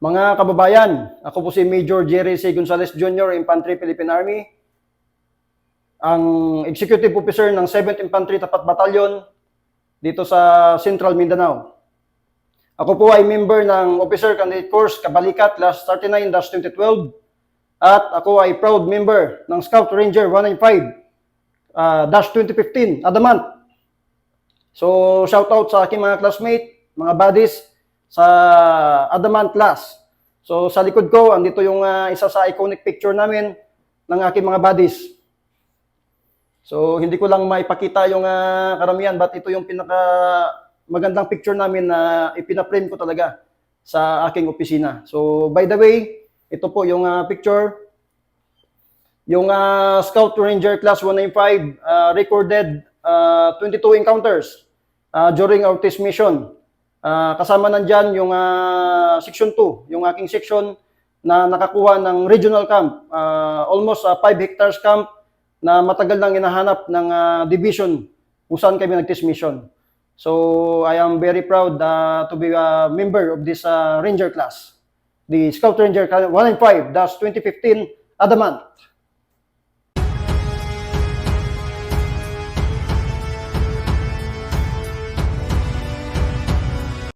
Mga kababayan, ako po si Major Jerry C. Gonzales Jr., Infantry Philippine Army, ang Executive Officer ng 7th Infantry Tapat Battalion dito sa Central Mindanao. Ako po ay member ng Officer Candidate Course Kabalikat Class 39-2012 at ako ay proud member ng Scout Ranger 195 uh, dash 2015 Adamant. So shout out sa aking mga classmate, mga buddies sa Adamant class. So sa likod ko, andito yung ah, isa sa iconic picture namin ng aking mga buddies. So hindi ko lang maipakita yung ah, karamihan but ito yung pinaka magandang picture namin na ipinaprame ko talaga sa aking opisina. So by the way, ito po yung ah, picture yung ah, Scout Ranger Class 195 ah, recorded ah, 22 encounters ah, during our test mission. Ah, kasama nandyan yung ah, Section 2, yung aking section na nakakuha ng regional camp, ah, almost 5 hectares camp na matagal nang hinahanap ng ah, division kung saan kami nag-test mission. So I am very proud ah, to be a member of this ah, Ranger class, the Scout Ranger 195-2015 Adamant.